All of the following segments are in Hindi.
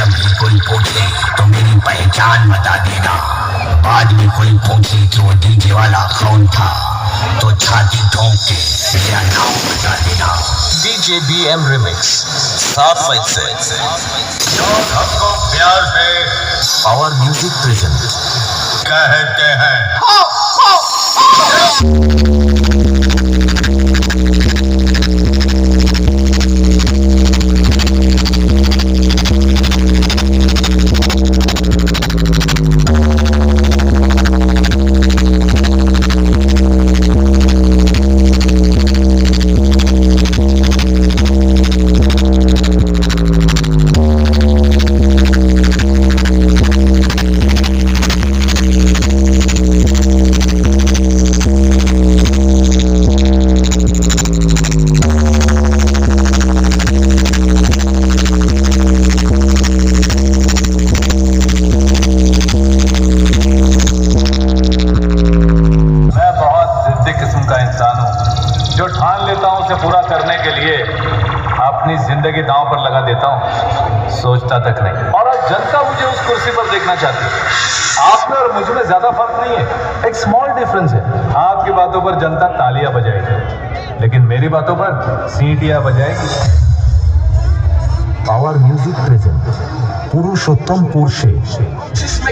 जब भी कोई पूछे तो मेरी पहचान बता देना बाद में कोई पूछे कि वो डीजे वाला कौन था तो छाती ठोंक के मेरा नाम बता देना डीजे बी एम रिमिक्स साफ़ मई से। हमको प्यार से पावर म्यूज़िक प्रेजेंट कहते हैं हो, हो, हो। जो ठान लेता हूँ उसे पूरा करने के लिए अपनी ज़िंदगी दांव पर लगा देता हूँ सोचता तक नहीं। और आज जनता मुझे उस कुर्सी पर देखना चाहती है। आप में और मुझमें ज़्यादा फ़र्क नहीं है एक स्मॉल डिफरेंस है। आपकी बातों पर जनता तालियाँ बजाएगी लेकिन मेरी बातों पर सीटियाँ बजाएगी। पावर म्यूज़िक प्रेजेंट पुरुषोत्तम पुरुषे Just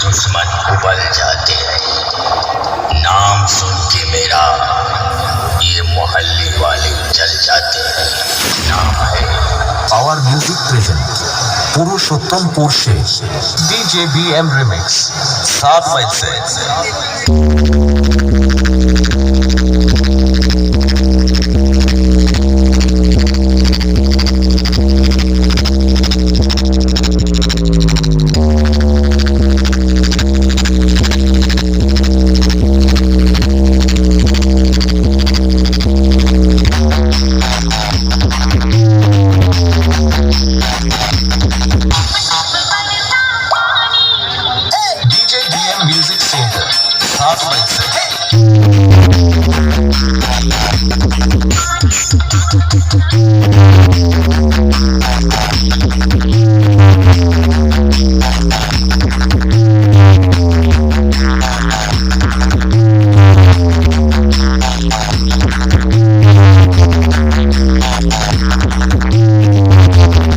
दुश्मन उबल जाते हैं। नाम सुन के मेरा ये मोहल्ले वाले जल जाते हैं। नाम है पावर म्यूज़िक प्रेजेंट पुरुषोत्तम पुरुषे बी एम रिमिक्स सात Bye.